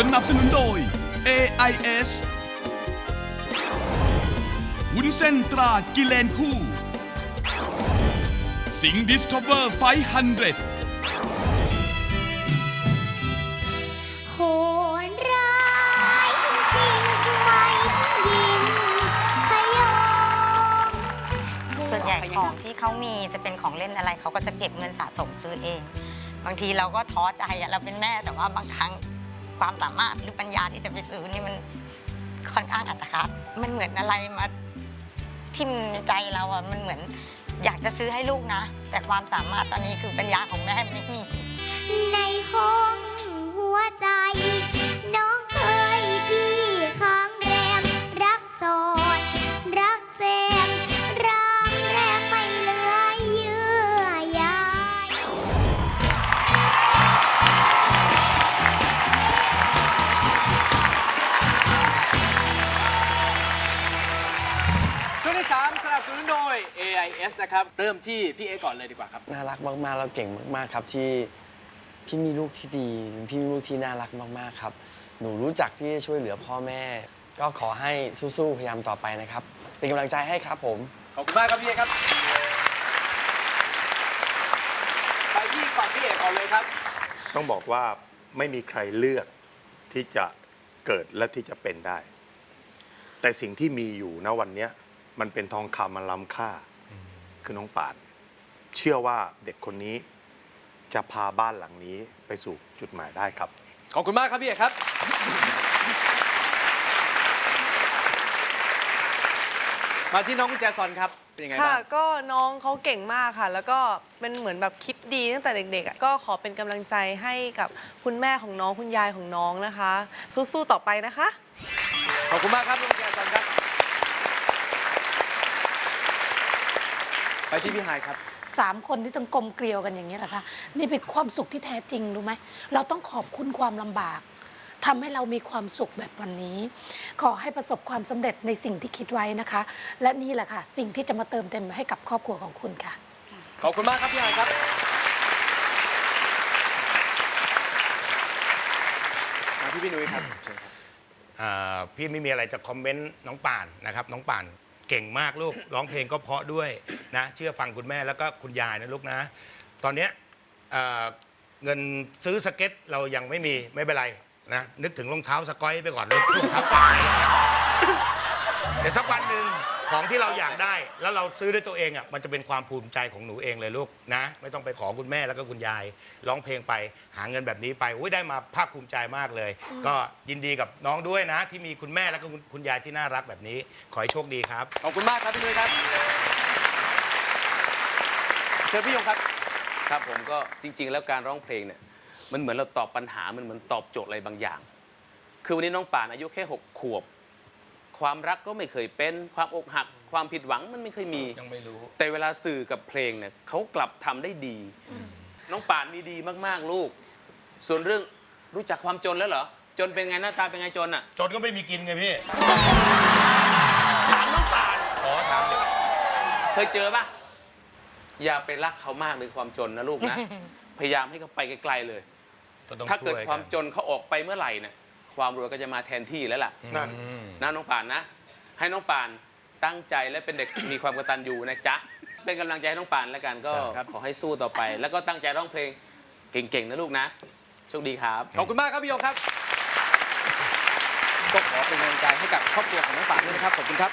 สนับสนุนโดย AIS วุ้นเส้นตรากิเลนคู่ สิง Discover 500โหดร้ายจริงๆไม่ยินพยองส่วนใหญ่ของที่เขามีจะเป็นของเล่นอะไร เขาก็จะเก็บเงินสะสมซื้อเอง บางทีเราก็ท้อใจอะเราเป็นแม่แต่ว่าบางครั้ง ความสามารถหรือปัญญาที่จะไปซื้อนี่มันค่อนข้างอัตคัดมันเหมือนอะไรมาทิ่มในใจเราอะมันเหมือน อยากจะซื้อให้ลูกนะ แต่ความสามารถตอนนี้คือปัญญาของแม่ไม่มีในห้อง ที่3สนับสนุนโดย AIS นะครับ เริ่มที่พี่เอก่อนเลยดีกว่าครับ น่ารักมากๆแล้วเก่งมากๆครับที่พี่มีลูกที่ดี พี่มีลูกที่น่ารักมากๆครับ หนูรู้จักที่จะช่วยเหลือพ่อแม่ ก็ขอให้สู้ๆพยายามต่อไปนะครับ เป็นกำลังใจให้ครับผม ขอบคุณมากครับพี่เอครับ ไปที่ก่อนพี่เอก่อนเลยครับ ต้องบอกว่าไม่มีใครเลือกที่จะเกิดและที่จะเป็นได้ แต่สิ่งที่มีอยู่ณวันเนี้ย มันเป็นทองคำมันล้ำค่า คือน้องป่าน เชื่อว่าเด็กคนนี้จะพาบ้านหลังนี้ไปสู่จุดหมายได้ครับ ขอบคุณมากครับพี่เอกครับ มาที่น้องกุญแจซอนครับ เป็นยังไงค่ะบ้าง ก็น้องเขาเก่งมากค่ะ แล้วก็เป็นเหมือนแบบคิดดีตั้งแต่เด็กๆอะก็ขอเป็นกำลังใจให้กับคุณแม่ของน้องคุณยายของน้องนะคะ สู้ๆต่อไปนะคะ ขอบคุณมากครับน้องกุญแจซอนครับ ไปที่พี่ไฮายครับ สามคนที่ต้องกลมเกลียวกันอย่างนี้ยแหละคะนี่เป็นความสุขที่แท้จริงรู้ไหมเราต้องขอบคุณความลำบากทำให้เรามีความสุขแบบวันนี้ ขอให้ประสบความสำเร็จในสิ่งที่คิดไว้นะคะ และนี่แหละค่ะ สิ่งที่จะมาเติมเต็มให้กับครอบครัวของคุณค่ะ ขอบคุณมากครับพี่ไฮายครับมาที่พี่นุ้ยครับเชิญครับ อ่าพี่ไม่มีอะไรจะคอมเมนต์น้องป่านนะครับ น้องป่าน เก่งมากลูกร้องเพลงก็เพราะด้วยนะเชื่อฟังคุณแม่แล้วก็คุณยายนะลูกนะ ตอนเนี้ยเอ่อเงินซื้อสเก็ตเรายังไม่มีไม่เป็นไรนะนึกถึงรองเท้าสกอยไปก่อนลูกรองเท้าป่าเดี๋ยวสักวันหนึ่ง ของที่เราอยากได้ แล้วเราซื้อด้วยตัวเองอะมันจะเป็นความภูมิใจของหนูเองเลยลูกนะ ไม่ต้องไปขอคุณแม่แล้วก็คุณยายร้องเพลงไปหาเงินแบบนี้ไปอุ้ยได้มาภาคภูมิใจมากเลย ก็ยินดีกับน้องด้วยนะ ที่มีคุณแม่แล้วก็คุณคุณยายที่น่ารักแบบนี้ ขอให้โชคดีครับ ขอบคุณมากครับพี่นุ้ยครับ เชิญพี่ยงครับ ครับผมก็จริง ๆ แล้วการร้องเพลงเนี่ยมันเหมือนเราตอบปัญหามันเหมือนตอบโจทย์อะไรบางอย่าง คือวันนี้น้องป่านอายุแค่ 6 ขวบ ความรักก็ไม่เคยเป็น ความอกหัก ความผิดหวังมันไม่เคยมี ยังไม่รู้ แต่เวลาสื่อกับเพลงเนี่ยเขากลับทำได้ดี น้องป่านมีดีมากๆลูก ส่วนเรื่องรู้จักความจนแล้วเหรอ จนเป็นไงหน้าตาเป็นไงจนอะ จนก็ไม่มีกินไงพี่ ถามน้องป่าน ขอถามเคยเจอปะอย่าไปรักเขามากเลยความจนนะลูกนะ พยายามให้เขาไปไกลๆเลยต้องถ้าเกิดช่ยความจนเขาออกไปเมื่อไหร่เนี่ย ความรวยก็จะมาแทนที่แล้วล่ะนั่นอืมนะน้องป่านนะ ให้น้องป่านตั้งใจและเป็นเด็ก มีความกตัญญูนะจ๊ะเป็นกำลังใจให้น้องป่านแล้วกันก็ครับขอให้สู้ต่อไป แล้วก็ตั้งใจร้องเพลงเก่งๆนะลูกนะโชคดีครับ ขอบคุณมากครับพี่ยงครับ ก็ขอเป็นกำลังใจให้กับครอบครัวของน้องป่านด้วยนะครับ ขอบคุณครับ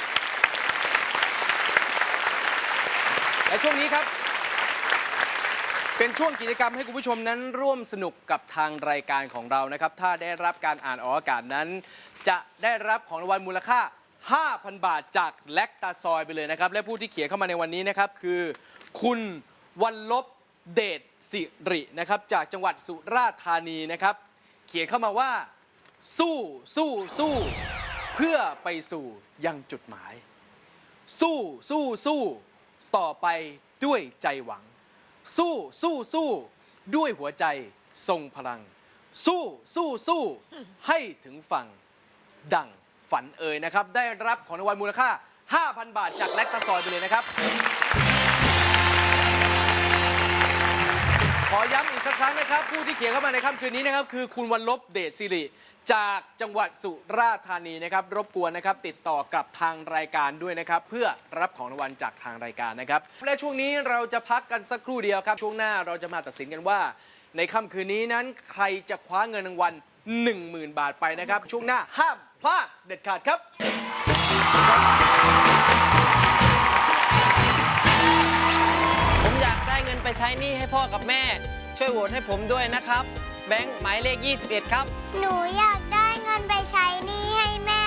และช่วงนี้ครับ เป็นช่วงกิจกรรมให้คุณผู้ชมนั้นร่วมสนุกกับทางรายการของเรานะครับ ถ้าได้รับการอ่านออกอากาศนั้น จะได้รับของรางวัลมูลค่า 5,000 บาทจากแลคตาซอยไปเลยนะครับ และผู้ที่เขียนเข้ามาในวันนี้นะครับ คือ คุณวันลบเดชสิรินะครับ จากจังหวัดสุราษฎร์ธานีนะครับ เขียนเข้ามาว่า สู้สู้สู้ เพื่อไปสู่ยังจุดหมาย สู้สู้สู้ ต่อไปด้วยใจหวัง สู้สู้สู้ด้วยหัวใจทรงพลัง สู้สู้สู้ให้ถึงฝั่ง ดังฝันเอ่ยนะครับ ได้รับของรางวัลมูลค่า 5,000 บาทจากแล็กตาซอยไปเลยนะครับ ขอย้ำอีกสักครั้งนะครับ ผู้ที่เขียนเข้ามาในค่ำคืนนี้นะครับ คือคุณวันลบเดชสิริ จากจังหวัดสุราษฎร์ธานีนะครับ รบกวนนะครับ ติดต่อกับทางรายการด้วยนะครับ เพื่อรับของรางวัลจากทางรายการนะครับ และช่วงนี้เราจะพักกันสักครู่เดียวครับ ช่วงหน้าเราจะมาตัดสินกันว่า ในค่ำคืนนี้นั้นใครจะคว้าเงินรางวัล10,000 บาทไปนะครับ ช่วงหน้าห้ามพลาดเด็ดขาดครับ ใช้หนี้ให้พ่อกับแม่ ช่วยโหวตให้ผมด้วยนะครับ แบงค์หมายเลข 21 ครับ หนูอยากได้เงินไปใช้หนี้ให้แม่